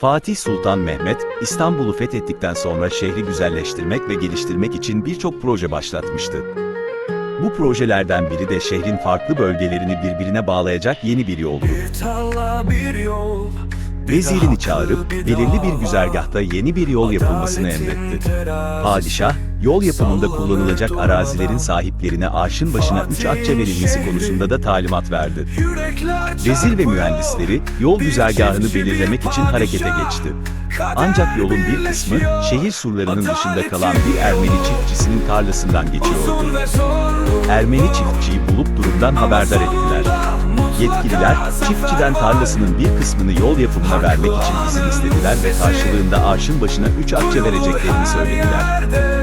Fatih Sultan Mehmet, İstanbul'u fethettikten sonra şehri güzelleştirmek ve geliştirmek için birçok proje başlatmıştı. Bu projelerden biri de şehrin farklı bölgelerini birbirine bağlayacak yeni bir yoldu. Vezirini çağırıp belirli bir güzergahta yeni bir yol yapılmasını emretti. Padişah, yol yapımında kullanılacak arazilerin sahiplerine arşın başına 3 akçe verilmesi konusunda da talimat verdi. Vezir ve mühendisleri yol güzergahını belirlemek için harekete geçti. Ancak yolun bir kısmı şehir surlarının dışında kalan bir Ermeni çiftçisinin tarlasından geçiyordu. Ermeni çiftçiyi bulup durumdan haberdar ettiler. Yetkililer, çiftçiden tarlasının bir kısmını yol yapımına vermek için izin istediler ve karşılığında arşın başına 3 akçe vereceklerini söylediler.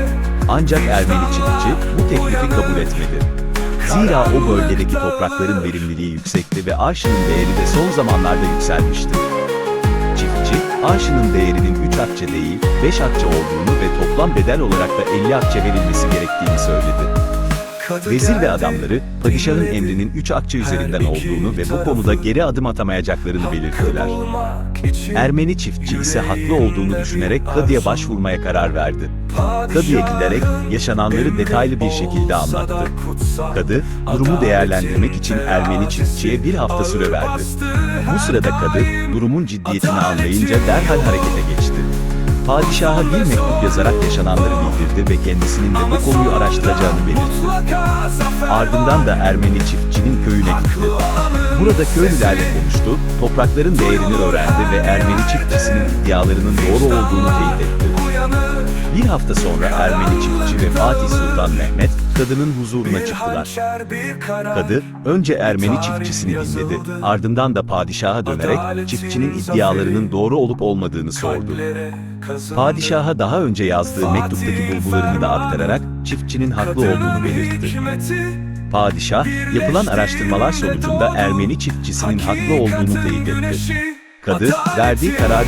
Ancak Ermeni çiftçi bu teklifi kabul etmedi. Zira o bölgedeki toprakların verimliliği yüksekti ve arşının değeri de son zamanlarda yükselmişti. Çiftçi, arşının değerinin 3 akçe değil, 5 akçe olduğunu ve toplam bedel olarak da 50 akçe verilmesi gerektiğini söyledi. Vezir ve adamları, padişahın emrinin 3 akçe üzerinden olduğunu ve bu konuda geri adım atamayacaklarını belirttiler. Ermeni çiftçi ise haklı olduğunu düşünerek kadıya başvurmaya karar verdi. Kadıya giderek yaşananları detaylı bir şekilde anlattı. Kadı, durumu değerlendirmek için Ermeni çiftçiye bir hafta süre verdi. Bu sırada kadı, durumun ciddiyetini anlayınca derhal harekete geçti. Padişaha bir mektup yazarak yaşananları bildirdi ve kendisinin de bu konuyu araştıracağını belirtti. Ardından da Ermeni çiftçinin köyüne gitti. Burada köylülerle konuştu, toprakların değerini öğrendi ve Ermeni çiftçisinin iddialarının doğru olduğunu teyit etti. Bir hafta sonra Ermeni çiftçi ve Fatih Sultan Mehmet, kadının huzuruna çıktılar. Kadı, önce Ermeni çiftçisini dinledi, ardından da padişaha dönerek çiftçinin iddialarının doğru olup olmadığını sordu. Padişaha daha önce yazdığı mektuptaki bulgularını da aktararak çiftçinin haklı olduğunu belirtti. Padişah, yapılan araştırmalar sonucunda Ermeni çiftçisinin haklı olduğunu teyit etti. Kadı, verdiği karar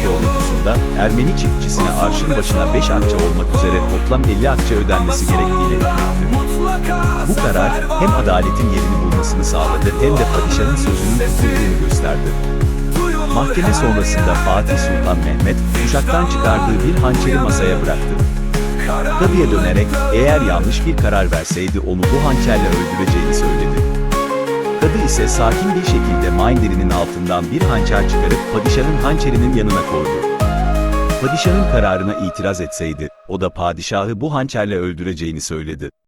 doğrultusunda Ermeni çiftçisine arşın başına 5 akçe olmak üzere toplam 50 akçe ödenmesi gerektiğini hükmetti. Bu karar hem adaletin yerini bulmasını sağladı hem de padişahın sözünün tutulduğunu gösterdi. Mahkeme sonrasında Fatih Sultan Mehmet, kuşaktan çıkardığı bir hançeri masaya bıraktı. Kadıya dönerek eğer yanlış bir karar verseydi onu bu hançerle öldüreceğini söyledi. Kadı ise sakin bir şekilde minderinin altından bir hançer çıkarıp padişahın hançerinin yanına koydu. Padişahın kararına itiraz etseydi, o da padişahı bu hançerle öldüreceğini söyledi.